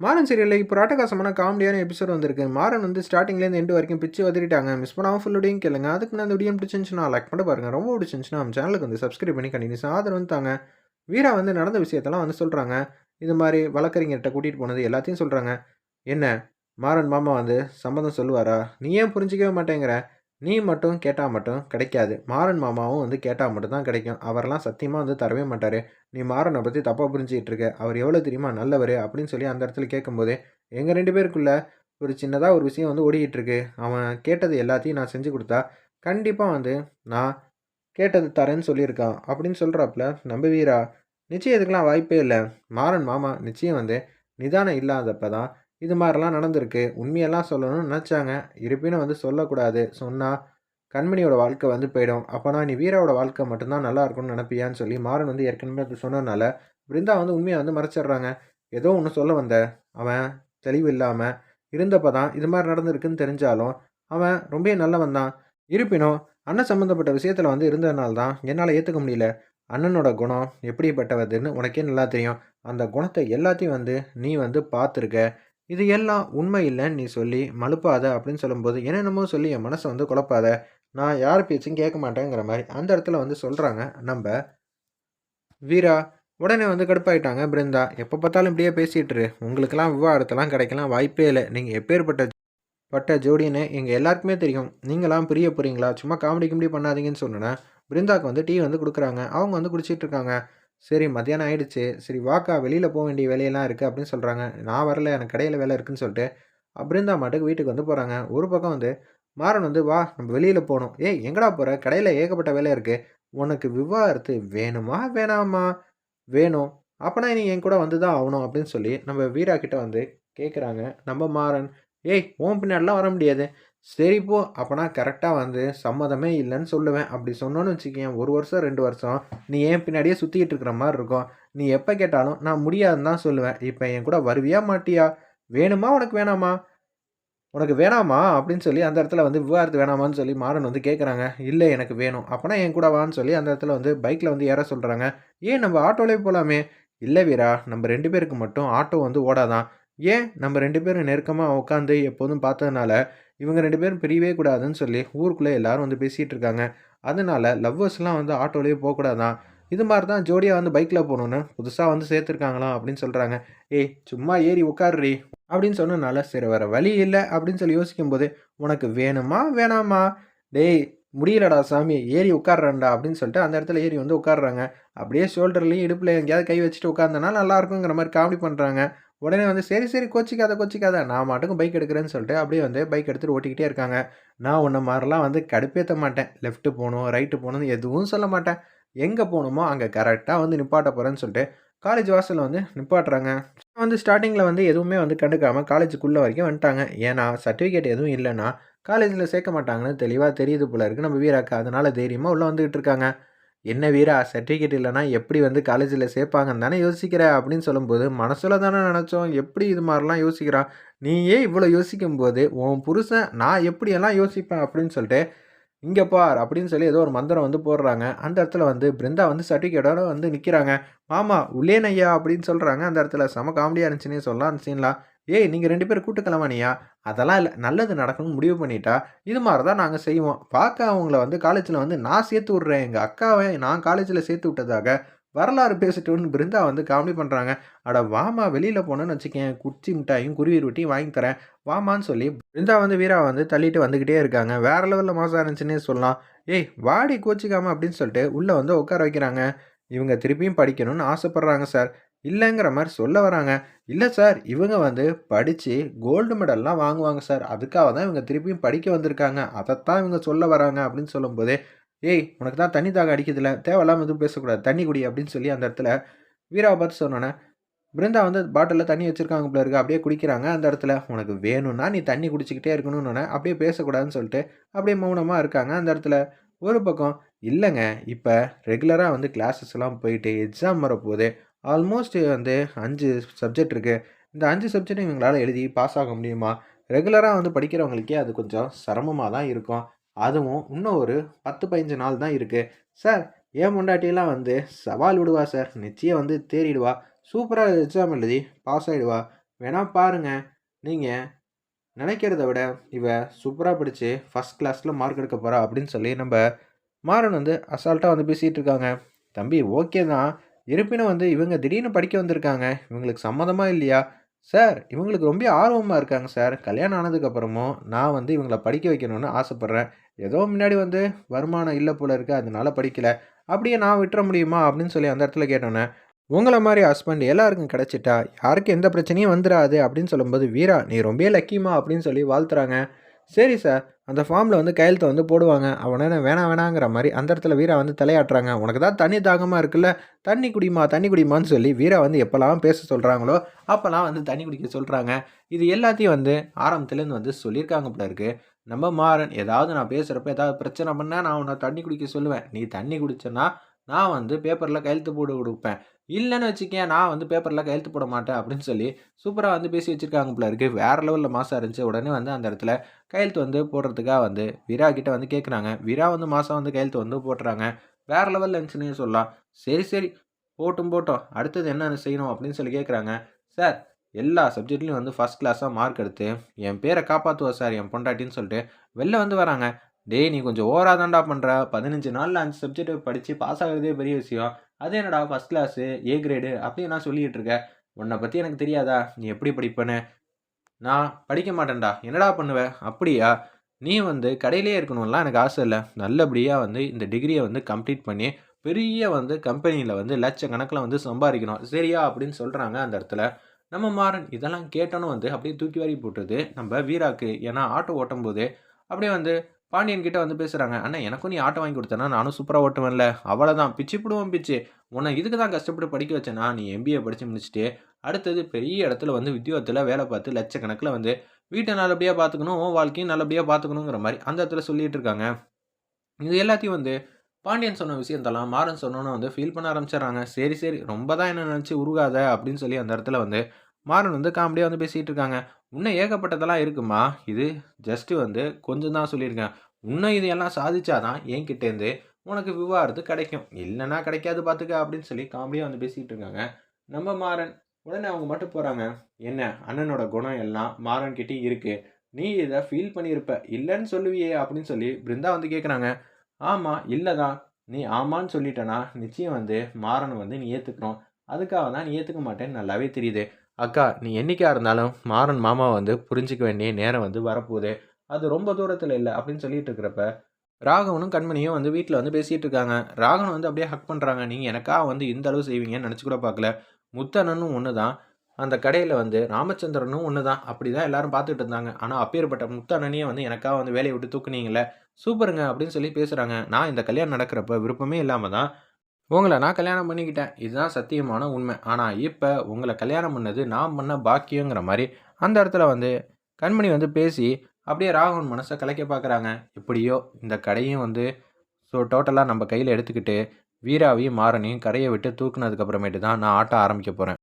மாறன் சீரியலில் இப்போ ராட்டகாசமான காமெடியான எபிசோட் வந்திருக்கு. மாறன் வந்து ஸ்டார்டிங்லேருந்து எண்டு வரைக்கும் பிச்சு வதறிட்டாங்க. மிஸ் பண்ணாமல் ஃபுல்லுடையும் கேளுங்க. அதுக்கு நான் அந்த வீடியோ பிடிச்சிருந்துச்சுன்னா லைக் பண்ண பாருங்கள் ரொம்ப பிடிச்சிருந்துச்சுன்னா நம்ம சேனலுக்கு வந்து சப்ஸ்கிரைப் பண்ணி கண்டினியூஸ் ஆதரவு வந்து தாங்க. வீரா வந்து நடந்த விஷயத்தெல்லாம் வந்து சொல்கிறாங்க இது மாதிரி வழக்கறிஞர்கிட்ட கூட்டிகிட்டு போனது எல்லாத்தையும் சொல்கிறாங்க என்ன? மாறன் மாமா வந்து சம்மதம் சொல்லுவாரா? நீ ஏன் புரிஞ்சிக்கவே மாட்டேங்கிற? நீ மட்டும் கேட்டால் மட்டும் கிடைக்காது. மாறன் மாமாவும் வந்து கேட்டால் மட்டும் தான் கிடைக்கும். அவரெல்லாம் சத்தியமாக வந்து தரவே மாட்டார். நீ மாறனை பற்றி தப்பாக புரிஞ்சிக்கிட்டு இருக்க. அவர் எவ்வளோ தெரியுமா நல்லவர் அப்படின்னு சொல்லி அந்த இடத்துல கேட்கும்போது எங்கள் ரெண்டு பேருக்குள்ள ஒரு சின்னதாக ஒரு விஷயம் வந்து ஓடிக்கிட்டு அவன் கேட்டது எல்லாத்தையும் நான் செஞ்சு கொடுத்தா கண்டிப்பாக வந்து நான் கேட்டது தரேன்னு சொல்லியிருக்கான். அப்படின்னு சொல்கிறாப்புல நம்ப வீரா நிச்சயம் இதுக்கெலாம் வாய்ப்பே இல்லை. மாறன் மாமா நிச்சயம் வந்து நிதானம் இல்லாதப்ப தான் இது மாதிரிலாம் நடந்திருக்கு. உண்மையெல்லாம் சொல்லணும்னு நினச்சாங்க. இருப்பினும் வந்து சொல்லக்கூடாது. சொன்னால் கண்மணியோட வாழ்க்கை வந்து போயிடும். அப்போனா நீ வீராவோட வாழ்க்கை மட்டும்தான் நல்லா இருக்கும்னு நினப்பியான்னு சொல்லி மாறன் வந்து ஏற்கனவே அது சொன்னதுனால பிருந்தா வந்து உண்மையை வந்து மறைச்சிடுறாங்க. ஏதோ ஒன்று சொல்ல வந்த. அவன் தெளிவு இல்லாமல் இருந்தப்போ தான் இது மாதிரி நடந்திருக்குன்னு தெரிஞ்சாலும் அவன் ரொம்ப நல்லவன் தான். இருப்பினும் அண்ணன் சம்மந்தப்பட்ட விஷயத்தில் வந்து இருந்ததுனால தான் என்னால் ஏற்றுக்க முடியல. அண்ணனோட குணம் எப்படிப்பட்டவதுன்னு உனக்கே நல்லா தெரியும். அந்த குணத்தை எல்லாத்தையும் வந்து நீ வந்து பார்த்துருக்க. இது எல்லாம் உண்மை இல்லைன்னு நீ சொல்லி மழுப்பாத அப்படின்னு சொல்லும்போது என்னென்னமோ சொல்லி என் மனசை வந்து குழப்பாத. நான் யார் பேச்சும் கேட்க மாட்டேங்கிற மாதிரி அந்த இடத்துல வந்து சொல்கிறாங்க நம்ம. வீரா உடனே வந்து கடுப்பாயிட்டாங்க பிருந்தா. எப்போ பார்த்தாலும் இப்படியே பேசிகிட்டு உங்களுக்கெல்லாம் விவாதத்தெல்லாம் கிடைக்கலாம் வாய்ப்பே இல்லை. நீங்கள் எப்பேற்பட்ட பட்ட ஜோடின்னு எங்கள் எல்லாருக்குமே தெரியும். நீங்களாம் பிரிய போகிறீங்களா சும்மா காமெடி கிமெடி பண்ணாதீங்கன்னு சொன்னேன் பிருந்தாவுக்கு வந்து டீ வந்து கொடுக்குறாங்க. அவங்க வந்து குடிச்சிட்டு இருக்காங்க. சரி மத்தியானம் ஆயிடுச்சு. சரி வாக்கா வெளியில் போக வேண்டிய வேலையெல்லாம் இருக்குது அப்படின்னு சொல்கிறாங்க நான் வரல எனக்கு கடையில் வேலை இருக்குன்னு சொல்லிட்டு அப்படிந்தா மாட்டுக்கு வீட்டுக்கு வந்து போகிறாங்க ஒரு பக்கம் வந்து மாறன் வந்து வா நம்ம வெளியில் போகணும். ஏய் எங்கடா போகிற கடையில் ஏகப்பட்ட வேலை இருக்குது உனக்கு விவாகரத்து வேணுமா வேணாமா? வேணும். அப்போனா நீ என் கூட வந்து தான் ஆகணும் அப்படின்னு சொல்லி நம்ம வீரா கிட்டே வந்து கேட்குறாங்க நம்ம மாறன் ஏய் ஓம் பின்னாடிலாம் வர முடியாது. சரி போ அப்போனா கரெக்டாக வந்து சம்மதமே இல்லைன்னு சொல்லுவேன். அப்படி சொன்னோன்னு வச்சுக்கேன் ஒரு வருஷம் ரெண்டு வருஷம் நீ ஏன் பின்னாடியே சுற்றிக்கிட்டு இருக்கிற மாதிரி இருக்கும். நீ எப்போ கேட்டாலும் நான் முடியாதுன்னு தான் சொல்லுவேன். இப்போ என் கூட வருவியா மாட்டியா? வேணுமா? உனக்கு வேணாமா? உனக்கு வேணாமா? அப்படின்னு சொல்லி அந்த இடத்துல வந்து விவாகரத்து வேணாமான்னு சொல்லி மாறன் வந்து கேட்குறாங்க இல்லை எனக்கு வேணும். அப்போனா என் கூட வான்னு சொல்லி அந்த இடத்துல வந்து பைக்கில் வந்து ஏற சொல்கிறாங்க ஏன் நம்ம ஆட்டோலேயே போகலாமே இல்லை வீரா நம்ம ரெண்டு பேருக்கு மட்டும் ஆட்டோ வந்து ஓடாதான். ஏன் நம்ம ரெண்டு பேரும் நெருக்கமாக உட்காந்து எப்போதும் பார்த்ததுனால இவங்க ரெண்டு பேரும் பிரியவே கூடாதுன்னு சொல்லி ஊருக்குள்ளே எல்லாரும் வந்து பேசிகிட்டு இருக்காங்க. அதனால லவ்வர்ஸ்லாம் வந்து ஆட்டோலேயே போகக்கூடாதான் இது மாதிரி தான் ஜோடியாக வந்து பைக்கில் போகணுன்னு புதுசாக வந்து சேர்த்துருக்காங்களாம் அப்படின்னு சொல்கிறாங்க ஏய் சும்மா ஏறி உட்காருறி அப்படின்னு சொன்னனால சரி வர வழி இல்லை அப்படின்னு சொல்லி யோசிக்கும் போது உனக்கு வேணுமா வேணாமா? டேய் முடியலடா சாமி ஏறி உட்காடுறேன்டா அப்படின்னு சொல்லிட்டு அந்த இடத்துல ஏறி வந்து உட்காடுறாங்க அப்படியே ஷோல்டர்லேயும் இடுப்பில் எங்கேயாவது கை வச்சுட்டு உட்காந்தனா நல்லாயிருக்குங்கிற மாதிரி காமெடி பண்ணுறாங்க உடனே வந்து சரி சரி கோச்சிக்காத கோச்சிக்காத நான் மாட்டுக்கும் பைக் எடுக்கிறேன்னு சொல்லிட்டு அப்படியே வந்து பைக் எடுத்துகிட்டு ஓட்டிக்கிட்டே இருக்காங்க. நான் உன்ன மாதிரிலாம் வந்து கடுப்பேற்ற மாட்டேன். லெஃப்ட்டு போகணும் ரைட்டு போகணும்னு எதுவும் சொல்ல மாட்டேன். எங்கே போகணுமோ அங்கே கரெக்டாக வந்து நிப்பாட்ட போகிறேன்னு சொல்லிட்டு காலேஜ் வாசலில் வந்து நிப்பாட்டுறாங்க. வந்து ஸ்டார்டிங்கில் வந்து எதுவுமே வந்து கண்டுக்காமல் காலேஜுக்குள்ளே வரைக்கும் வந்துட்டாங்க. ஏன்னா சர்டிஃபிகேட் எதுவும் இல்லைன்னா காலேஜில் சேர்க்க மாட்டாங்கன்னு தெளிவாக தெரியுது போல இருக்குது நம்ம வீராக்கா. அதனால் தைரியமாக உள்ளே வந்துக்கிட்டு இருக்காங்க. என்ன வீரா சர்டிஃபிகேட் இல்லைனா எப்படி வந்து காலேஜில் சேர்ப்பாங்கன்னு தானே யோசிக்கிற? அப்படின்னு சொல்லும்போது மனசில் தானே நினச்சோம். எப்படி இது மாதிரிலாம் யோசிக்கிறான் நீ ஏன் இவ்வளோ யோசிக்கும் போது உன் புருஷன் நான் எப்படியெல்லாம் யோசிப்பேன்? அப்படின்னு சொல்லிட்டு இங்கே பார் அப்படின்னு சொல்லி ஏதோ ஒரு மந்திரம் வந்து போடுறாங்க. அந்த இடத்துல வந்து பிருந்தா வந்து சர்டிஃபிகேட்டோட வந்து நிற்கிறாங்க மாமா உள்ளேனையா அப்படின்னு சொல்கிறாங்க அந்த இடத்துல செம காமெடியாக இருந்துச்சுன்னே சொல்லலாம் அந்த சீன்லாம் ஏய் நீங்கள் ரெண்டு பேரும் கூட்டுக்கலாமானியா அதெல்லாம் இல்லை. நல்லது நடக்கணும்னு முடிவு பண்ணிட்டா? இது மாதிரி தான் நாங்கள் செய்வோம். பார்க்க அவங்கள வந்து காலேஜில் வந்து நான் சேர்த்து விட்றேன். எங்கள் அக்காவை நான் காலேஜில் சேர்த்து விட்டதாக வரலாறு பேசிட்டுன்னு பிருந்தா வந்து காமெடி பண்ணுறாங்க அட வாமா வெளியில் போனேன்னு வச்சுக்கேன் குச்சி மிட்டாயும் குருவி ரொட்டியும் வாங்கி தரேன். வாமான்னு சொல்லி பிருந்தா வந்து வீரா வந்து தள்ளிட்டு வந்துக்கிட்டே இருக்காங்க. வேற லெவலில் மாதம் இருந்துச்சுன்னே சொல்லலாம். ஏய் வாடி கோச்சிக்காம அப்படின்னு சொல்லிட்டு உள்ளே வந்து உட்கார வைக்கிறாங்க. இவங்க திருப்பியும் படிக்கணும்னு ஆசைப்பட்றாங்க சார். இல்லைங்கிற மாதிரி சொல்ல வராங்க. இல்லை சார் இவங்க வந்து படித்து கோல்டு மெடல்லாம் வாங்குவாங்க சார். அதுக்காக தான் இவங்க திருப்பியும் படிக்க வந்திருக்காங்க. அதைத்தான் இவங்க சொல்ல வராங்க அப்படின்னு சொல்லும்போதே ஏய் உனக்கு தான் தண்ணி தாக அடிக்கிறதுல தேவையில்லாமல் எதுவும் பேசக்கூடாது. தண்ணி குடி அப்படின்னு சொல்லி அந்த இடத்துல வீராவை பார்த்து சொன்னோன்னே பிருந்தா வந்து பாட்டிலில் தண்ணி வச்சுருக்காங்க போல இருக்கு. அப்படியே குடிக்கிறாங்க அந்த இடத்துல. உனக்கு வேணும்னா நீ தண்ணி குடிச்சிக்கிட்டே இருக்கணும்னு அப்படியே பேசக்கூடாதுன்னு சொல்லிட்டு அப்படியே மௌனமாக இருக்காங்க அந்த இடத்துல. ஒரு பக்கம் இல்லைங்க. இப்போ ரெகுலராக வந்து கிளாஸஸ்லாம் போயிட்டு எக்ஸாம் வரப்போகுது. ஆல்மோஸ்ட் வந்து அஞ்சு சப்ஜெக்ட் இருக்குது இந்த அஞ்சு சப்ஜெக்ட் இவங்களால் எழுதி பாஸ் ஆக முடியுமா? ரெகுலராக வந்து படிக்கிறவங்களுக்கே அது கொஞ்சம் சிரமமாக தான் இருக்கும். அதுவும் இன்னும் ஒரு பத்து பதினஞ்சு நாள் தான் இருக்குது சார் ஏன் முண்டாட்டியெல்லாம் வந்து சவால் விடுவா சார். நிச்சயம் வந்து தேறிடுவா. சூப்பராக எக்ஸாம் எழுதி பாஸ் ஆகிடுவா வேணால் பாருங்கள் நீங்கள் நினைக்கிறத விட இவ சூப்பராக படித்து ஃபஸ்ட் கிளாஸில் மார்க் எடுக்க போகிறா அப்படின்னு சொல்லி நம்ம மாறன் வந்து அசால்ட்டாக வந்து பேசிகிட்டு இருக்காங்க. தம்பி ஓகே தான். இருப்பினும் வந்து இவங்க திடீர்னு படிக்க வந்திருக்காங்க. இவங்களுக்கு சம்மதமாக இல்லையா? சார் இவங்களுக்கு ரொம்ப ஆர்வமாக இருக்காங்க சார். கல்யாணம் ஆனதுக்கப்புறமும் நான் வந்து இவங்கள படிக்க வைக்கணும்னு ஆசைப்பட்றேன். ஏதோ முன்னாடி வந்து வருமானம் இல்லை போல இருக்குது அதனால் படிக்கலை. அப்படியே நான் விட்டுற முடியுமா? அப்படின்னு சொல்லி அந்த இடத்துல கேட்டோன்னே உங்களை மாதிரி ஹஸ்பண்ட் எல்லாருக்கும் கிடச்சிட்டா யாருக்கும் எந்த பிரச்சனையும் வந்துடாது அப்படின்னு சொல்லும்போது வீரா நீ ரொம்ப லக்கிமா அப்படின்னு சொல்லி வாழ்த்துறாங்க. சரி சார் அந்த ஃபார்மில் வந்து கையெழுத்து வந்து போடுவாங்க. அவனை வேணாம் வேணாங்கிற மாதிரி அந்த இடத்துல வீரா வந்து தலையாட்டுறாங்க. உனக்கு தான் தண்ணி தாகமாக இருக்குல்ல? தண்ணி குடிமா தண்ணி குடிமான்னு சொல்லி வீரா வந்து எப்போல்லாம் பேச சொல்கிறாங்களோ அப்போல்லாம் வந்து தண்ணி குடிக்க சொல்கிறாங்க இது எல்லாத்தையும் வந்து ஆரம்பத்துலேருந்து வந்து சொல்லியிருக்காங்க போல இருக்குது நம்ம மாறன் ஏதாவது நான் பேசுகிறப்ப ஏதாவது பிரச்சனை பண்ணால் நான் உன்னை தண்ணி குடிக்க சொல்லுவேன். நீ தண்ணி குடிச்சேன்னா நான் வந்து பேப்பரில் கையெழுத்து போட்டு கொடுப்பேன். இல்லைன்னு வச்சுக்கேன் நான் வந்து பேப்பரில் கையெழுத்து போட மாட்டேன் அப்படின்னு சொல்லி சூப்பராக வந்து பேசி வச்சுருக்காங்க போல இருக்குது வேறு லெவலில் மாதம் இருந்துச்சு உடனே வந்து அந்த இடத்துல கையெழுத்து வந்து போடுறதுக்காக வந்து வீரா கிட்டே வந்து கேட்குறாங்க வீரா வந்து மாதம் வந்து கையெழுத்து வந்து போட்டுறாங்க. வேறு லெவலில் இருந்துச்சுன்னு சொல்லலாம். சரி சரி போட்டும் போட்டோம். அடுத்தது என்ன செய்யணும் அப்படின்னு சொல்லி கேட்குறாங்க சார் எல்லா சப்ஜெக்ட்லேயும் வந்து ஃபஸ்ட் கிளாஸாக மார்க் எடுத்து என் பேரை காப்பாற்றுவா சார் என் பொண்டாட்டின்னு சொல்லிட்டு வெளில வந்து வராங்க. டேய் நீ கொஞ்சம் ஓவராக தான்டா பண்ணுற பதினஞ்சு நாளில் அஞ்சு சப்ஜெக்ட் படித்து பாஸ் ஆகிறதே பெரிய விஷயம். அது என்னடா ஃபஸ்ட் கிளாஸு ஏ கிரேடு அப்படின்னு நான் சொல்லிக்கிட்டு இருக்கேன். உன்னை பற்றி எனக்கு தெரியாதா? நீ எப்படி படிப்பேன்னு? நான் படிக்க மாட்டேன்டா. என்னடா பண்ணுவேன் அப்படியா? நீ வந்து கடையிலே இருக்கணும்லாம் எனக்கு ஆசை இல்லை. நல்லபடியாக வந்து இந்த டிகிரியை வந்து கம்ப்ளீட் பண்ணி பெரிய வந்து கம்பெனியில் வந்து லட்சக்கணக்கில் வந்து சம்பாதிக்கணும். சரியா? அப்படின்னு சொல்கிறாங்க அந்த இடத்துல. நம்ம மாறன் இதெல்லாம் கேட்டோன்னு வந்து அப்படியே தூக்கி வாரி போட்டுருது. நம்ம வீராக்கு ஏன்னா ஆட்டோ ஓட்டும் போது அப்படியே வந்து பாண்டியன் கிட்ட வந்து பேசுகிறாங்க அண்ணா எனக்கும் நீ ஆட்டோ வாங்கி கொடுத்தனா நானும் சூப்பராக ஓட்டுவேன்ல. அவ்வளோதான் பிச்சு பிடுவோம் பிச்சு. உன்னை இதுக்கு தான் கஷ்டப்பட்டு படிக்க வச்சேனா? நீ எம்பிஏ படித்து முடிச்சுட்டு அடுத்தது பெரிய இடத்துல வந்து உத்தியோகத்தில் வேலை பார்த்து லட்சக்கணக்கில் வந்து வீட்டை நல்லபடியாக பார்த்துக்கணும் உன் வாழ்க்கையும் நல்லபடியாக பார்த்துக்கணுங்கிற மாதிரி அந்த இடத்துல சொல்லிட்டு இருக்காங்க. இது எல்லாத்தையும் வந்து பாண்டியன் சொன்ன விஷயத்தெல்லாம் மாறன் சொன்னோன்னு வந்து ஃபீல் பண்ண ஆரம்பிச்சிடுறாங்க. சரி சரி ரொம்ப தான் என்ன நினச்சி உருகாத அப்படின்னு சொல்லி அந்த இடத்துல வந்து மாறன் வந்து காமெடியாக வந்து பேசிகிட்டு இருக்காங்க இன்னும் ஏகப்பட்டதெல்லாம் இருக்குமா? இது ஜஸ்ட்டு வந்து கொஞ்சம் தான் சொல்லியிருக்கேன். இன்னும் இதையெல்லாம் சாதிச்சாதான் என்கிட்டேருந்து உனக்கு விவாகரத்து கிடைக்கும். இல்லைன்னா கிடைக்காது பார்த்துக்க அப்படின்னு சொல்லி காமெடியாக வந்து பேசிகிட்டு இருக்காங்க நம்ம மாறன் உடனே அவங்க மட்டும் போகிறாங்க என்ன அண்ணனோட குணம் எல்லாம் மாறன் கிட்டே இருக்குது நீ இதை ஃபீல் பண்ணியிருப்ப. இல்லைன்னு சொல்லுவியே அப்படின்னு சொல்லி பிருந்தா வந்து கேட்குறாங்க ஆமாம் இல்லை தான் நீ ஆமான்னு சொல்லிட்டனா நிச்சயம் வந்து மாறன் வந்து நீ ஏற்றுக்கணும் அதுக்காக தான் நீ ஏற்றுக்க மாட்டேன்னு நல்லாவே தெரியுது. அக்கா நீ என்றைக்காக இருந்தாலும் மாறன் மாமா வந்து புரிஞ்சிக்க வேண்டிய நேரம் வந்து வரப்போகுது. அது ரொம்ப தூரத்தில் இல்லை அப்படின்னு சொல்லிட்டு இருக்கிறப்ப ராகவனும் கண்மணியும் வந்து வீட்டில் வந்து பேசிகிட்டு இருக்காங்க. ராகவன் வந்து அப்படியே ஹக் பண்ணுறாங்க நீங்கள் எனக்கா வந்து இந்த அளவு செய்வீங்கன்னு நினச்சி கூட பார்க்கல. முத்தனனும் ஒன்று தான் அந்த கடையில் வந்து ராமச்சந்திரனும் ஒன்று தான் அப்படி தான் எல்லாரும் பார்த்துட்டு இருந்தாங்க. ஆனால் அப்பேற்பட்ட முத்தண்ணனையே வந்து எனக்காக வந்து வேலையை விட்டு தூக்குனீங்களே சூப்பருங்க அப்படின்னு சொல்லி பேசுகிறாங்க நான் இந்த கல்யாணம் நடக்கிறப்ப விருப்பமே இல்லாமல் தான் உங்களை நான் கல்யாணம் பண்ணிக்கிட்டேன். இதுதான் சத்தியமான உண்மை. ஆனால் இப்போ உங்களை கல்யாணம் பண்ணது நான் பண்ண பாக்கியங்கிற மாதிரி அந்த இடத்துல வந்து கண்மணி வந்து பேசி அப்படியே ராகவன் மனசை கலைக்க பார்க்குறாங்க. எப்படியோ இந்த கடையும் வந்து ஸோ டோட்டலாக நம்ம கையில் எடுத்துக்கிட்டு வீராவையும் மாறனையும் கரையை விட்டு தூக்குனதுக்கப்புறமேட்டு தான் நான் ஆட்ட ஆரம்பிக்க போகிறேன்